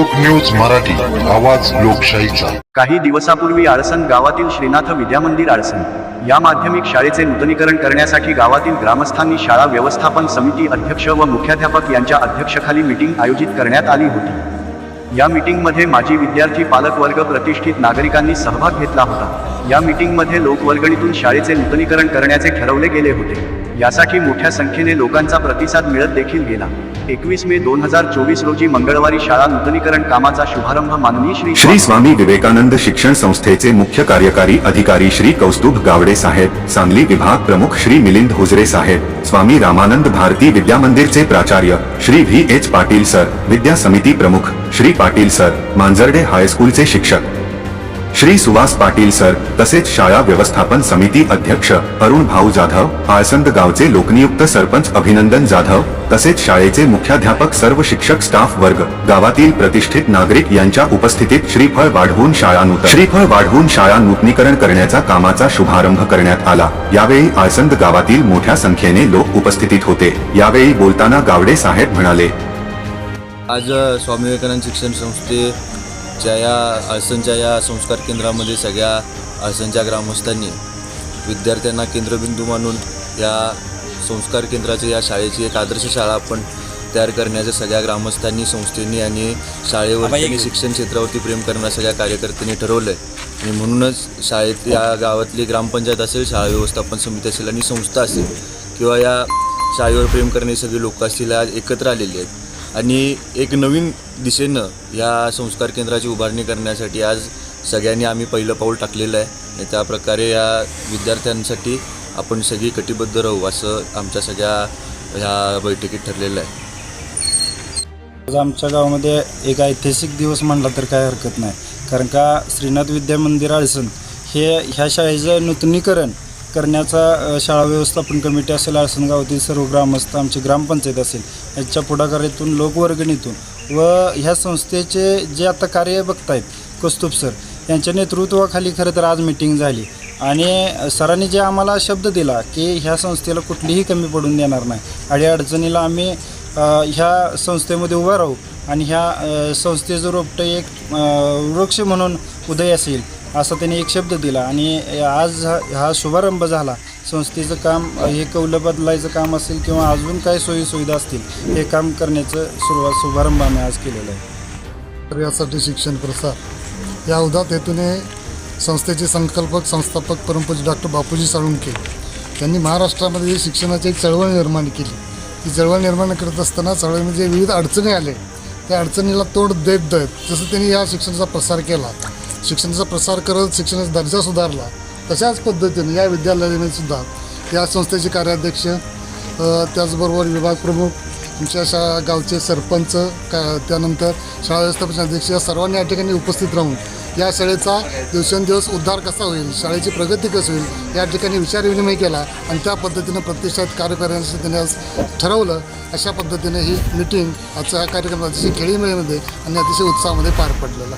लोक न्यूज मराठी आवाज लोकशाहीचा. काही दिवसापूर्वी आळसण गावातील श्रीनाथ विद्यामंदिर आळसण या माध्यमिक शाळेचे नूतनीकरण करण्यासाठी गावातील ग्रामस्थांनी शाळा व्यवस्थापन समिती अध्यक्ष व मुख्याध्यापक यांच्या अध्यक्षखाली मीटिंग आयोजित करण्यात आली होती. या मीटिंगमध्ये माजी विद्यार्थी पालकवर्ग प्रतिष्ठित नागरिकांनी सहभाग घेतला होता. या मीटिंगमध्ये लोकवर्गणीतून शाळेचे नूतनीकरण करण्याचे ठरवले गेले होते. यासाठी मोठ्या संख्येने लोकांचा प्रतिसाद मिळत देखील गेला. एकवीस मे दोन हजार चोवीस रोजी मंगळवारी शाळा नूतनीकरण कामाचा शुभारंभ माननीय श्री श्री स्वामी विवेकानंद शिक्षण संस्थेचे मुख्य कार्यकारी अधिकारी श्री कौस्तुभ गावडे साहेब सांगली विभाग प्रमुख श्री मिलिंद हुजरे साहेब स्वामी रामानंद भारती विद्यामंदिरचे प्राचार्य Shri V H Patil sir विद्या समिती प्रमुख श्री पाटील सर मांजर्डे हायस्कूलचे शिक्षक. श्री सुभाष पाटील सर तसेच शाळा व्यवस्थापन समिती अध्यक्ष अरुण भाऊ जाधव आळसंद गावचे लोकनियुक्त सरपंच अभिनंदन जाधव तसेच शाळेचे मुख्याध्यापक सर्व शिक्षक स्टाफ वर्ग गावातील प्रतिष्ठित नागरिक यांच्या उपस्थितीत श्रीफळ वाढवून शाळा नूतन श्रीफळ वाढवून शाळा नूतनीकरण करण्याचा कामाचा शुभारंभ करण्यात आला. यावेळी आळसंद गावातील मोठ्या संख्येने लोक उपस्थितीत होते. यावेळी बोलताना गावडे साहेब म्हणाले आज स्वामी विवेकानंद शिक्षण संस्थेच्या या आळसनच्या या संस्कार केंद्रामध्ये सगळ्या आळसनच्या ग्रामस्थांनी विद्यार्थ्यांना केंद्रबिंदू मानून या संस्कार केंद्राची या शाळेची एक आदर्श शाळा आपण तयार करण्याचं सगळ्या ग्रामस्थांनी संस्थेनी आणि शाळेवर शिक्षण क्षेत्रावरती प्रेम करणाऱ्या सगळ्या कार्यकर्त्यांनी ठरवलं आहे आणि म्हणूनच शाळेत या गावातली ग्रामपंचायत असेल शाळा व्यवस्थापन समिती असेल आणि संस्था असेल किंवा या शाळेवर प्रेम करणारी सगळी लोक असतील आज एकत्र आलेली आहेत. आणि एक नवीन दिशेनं या संस्कार केंद्राची उभारणी करण्यासाठी आज सगळ्यांनी आम्ही पहिलं पाऊल टाकलेलं आहे. आणि त्या प्रकारे या विद्यार्थ्यांसाठी आपण सगळी कटिबद्ध राहू असं आमच्या सगळ्या ह्या बैठकीत ठरलेलं आहे. आज आमच्या गावामध्ये एक ऐतिहासिक दिवस म्हणला तर काय हरकत नाही. कारण का श्रीनाथ विद्या मंदिर आळसण हे ह्या शाळेचं नूतनीकरण करण्याचा शाळा व्यवस्थापन कमिटी असेल आळसणगावातील सर्व ग्रामस्थ आमची ग्रामपंचायत असेल यांच्या पुढाकारातून लोकवर्गणीतून व ह्या संस्थेचे जे आता कार्य बघतायत कस्तुभ सर यांच्या नेतृत्वाखाली खरं तर आज मिटिंग झाली. आणि सरांनी जे आम्हाला शब्द दिला की ह्या संस्थेला कुठलीही कमी पडून देणार नाही. अडीअडचणीला आम्ही ह्या संस्थेमध्ये उभा राहू आणि ह्या संस्थेचं रोपटं एक वृक्ष म्हणून उदय असेल असा त्यांनी एक शब्द दिला. आणि आज हा हा शुभारंभ झाला. संस्थेचं काम हे कौलं बदलायचं काम असेल किंवा अजून काय सोयीसुविधा असतील हे काम करण्याचं सुरुवात शुभारंभ आम्ही आज केलेला आहे. तर यासाठी शिक्षण प्रसार. या उदात हेतूने संस्थेचे संकल्पक संस्थापक परमपूज्य डॉक्टर बापूजी साळुंके यांनी महाराष्ट्रामध्ये शिक्षणाची एक चळवळ निर्माण केली. ती चळवळ निर्माण करत असताना चळवळीमध्ये विविध अडचणी आले. त्या अडचणीला तोड देत देत जसं त्यांनी या शिक्षणाचा प्रसार केला. शिक्षणाचा प्रसार करत शिक्षणाचा दर्जा सुधारला. तशाच पद्धतीने या विद्यालयाने सुद्धा या संस्थेचे कार्याध्यक्ष त्याचबरोबर विभाग प्रमुख आमच्या शा गावचे सरपंच का त्यानंतर शाळा व्यवस्थापन अध्यक्ष या सर्वांनी या ठिकाणी उपस्थित राहून या शाळेचा दिवसेंदिवस उद्धार कसा होईल शाळेची प्रगती कशी होईल या ठिकाणी विचारविनिमय केला आणि त्या पद्धतीनं प्रतिष्ठात कार्य करण्यासाठी त्यांनी आज ठरवलं. अशा पद्धतीने ही मिटिंग आजचा हा कार्यक्रम अतिशय खेळीमेळीमध्ये आणि अतिशय उत्साहामध्ये पार पडलेला.